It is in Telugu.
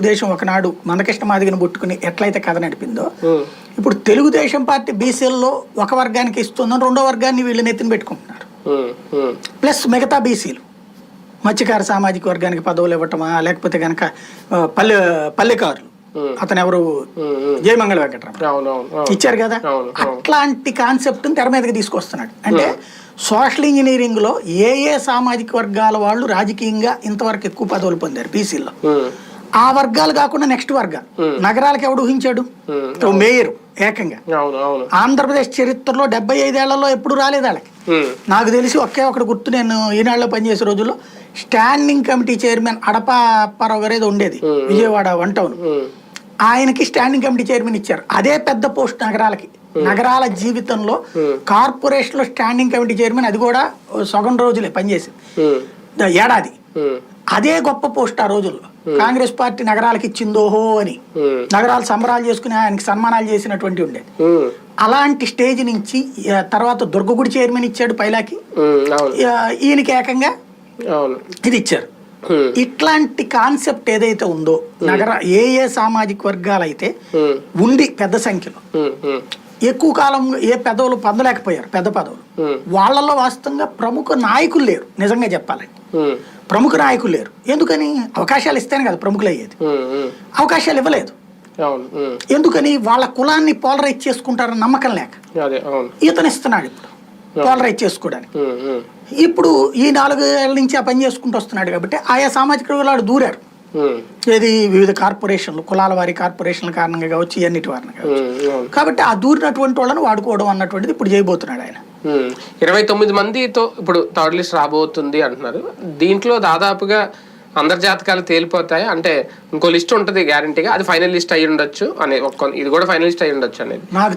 తెలుగుదేశం ఒకనాడు మందకృష్ణ మాదిగను పుట్టుకుని ఎట్లయితే కథ నడిపిందో ఇప్పుడు తెలుగుదేశం పార్టీ బీసీల్లో ఒక వర్గానికి ఇస్తుందని రెండో వర్గాన్ని వీళ్ళు నెత్తిన పెట్టుకుంటున్నారు. ప్లస్ మిగతా బీసీలు మత్స్యకార సామాజిక వర్గానికి పదవులు ఇవ్వటమా లేకపోతే కనుక పల్లె పల్లెకారులు. అతను ఎవరు. జయమంగళ వెంకటరామ. ఇచ్చారు కదా. అట్లాంటి కాన్సెప్ట్ తెర మీదకి తీసుకొస్తున్నాడు. అంటే సోషల్ ఇంజనీరింగ్లో ఏ ఏ సామాజిక వర్గాల వాళ్ళు రాజకీయంగా ఇంతవరకు ఎక్కువ పదవులు పొందారు బీసీలో ఆ వర్గాలు కాకుండా నెక్స్ట్ వర్గాలు నగరాలకు ఎవడు ఊహించాడు? మేయర్ ఏకంగా. ఆంధ్రప్రదేశ్ చరిత్రలో డెబ్బై ఐదేళ్ళలో ఎప్పుడు రాలేదు వాళ్ళకి నాకు తెలిసి ఒకే ఒకటి గుర్తు నేను ఈనాడులో పనిచేసే రోజుల్లో standing committee chairman Adapa Apparao garu ఏదో ఉండేది విజయవాడ వన్ టౌన్. ఆయనకి స్టాండింగ్ కమిటీ చైర్మన్ ఇచ్చారు. అదే పెద్ద పోస్ట్ నగరాలకి. నగరాల జీవితంలో కార్పొరేషన్లో స్టాండింగ్ కమిటీ చైర్మన్ అది కూడా సగం రోజులే పనిచేసింది. ఏడాది. అదే గొప్ప పోస్ట్ ఆ రోజుల్లో. కాంగ్రెస్ పార్టీ నగరాలకి ఇచ్చిందోహో అని. ఉమ్, నగరాలు సంబరాలు చేసుకుని ఆయనకి సన్మానాలు చేసినటువంటి ఉండేది ఉమ్, అలాంటి స్టేజ్ నుంచి తర్వాత దుర్గగుడి చైర్మన్ ఇచ్చాడు పైలాకి. ఈయనకి ఏకంగా ఇది ఇచ్చారు. ఇట్లాంటి కాన్సెప్ట్ ఏదైతే ఉందో నగర ఏ ఏ సామాజిక వర్గాలు అయితే ఉమ్, ఉండి పెద్ద సంఖ్యలో. ఎక్కువ కాలం ఏ పదవులు పొందలేకపోయారు పెద్ద పదవులు. వాళ్ళల్లో వాస్తవంగా ప్రముఖ నాయకులు లేరు నిజంగా చెప్పాలంటే. ప్రముఖ నాయకులు లేరు. ఎందుకని? అవకాశాలు ఇస్తేనే కదా ప్రముఖులు అయ్యేది అవకాశాలు ఇవ్వలేదు. ఎందుకని? వాళ్ళ కులాన్ని పోలరైజ్ చేసుకుంటారని నమ్మకం లేక. అదే అవును. ఇతను ఇస్తున్నాడు ఇప్పుడు పోలరైజ్ చేసుకోవడానికి. ఇప్పుడు ఈ నాలుగు ఏళ్ళ నుంచి ఆ పని చేసుకుంటూ వస్తున్నాడు కాబట్టి ఆయా సామాజిక వర్గాలు దూరారు. ఏది? వివిధ కార్పొరేషన్లు కులాల వారి కార్పొరేషన్ల కారణంగా కావచ్చు ఇవన్నిటి వారిని కావచ్చు. కాబట్టి ఆ దూరినటువంటి వాళ్ళని వాడుకోవడం అన్నటువంటిది ఇప్పుడు చేయబోతున్నాడు ఆయన. ఇరవై తొమ్మిది మందితో ఇప్పుడు థర్డ్ లిస్ట్ రాబోతుంది అంటున్నారు. దీంట్లో దాదాపుగా అందరి జాతకాలు తేలిపోతాయి? అంటే ఇంకో లిస్ట్ ఉంటుంది గ్యారంటీగా అది ఫైనల్ లిస్ట్ అయి ఉండొచ్చు అనే ఒక్క ఇది కూడా ఫైనల్ లిస్ట్ అయి ఉండొచ్చు అనేది. నాకు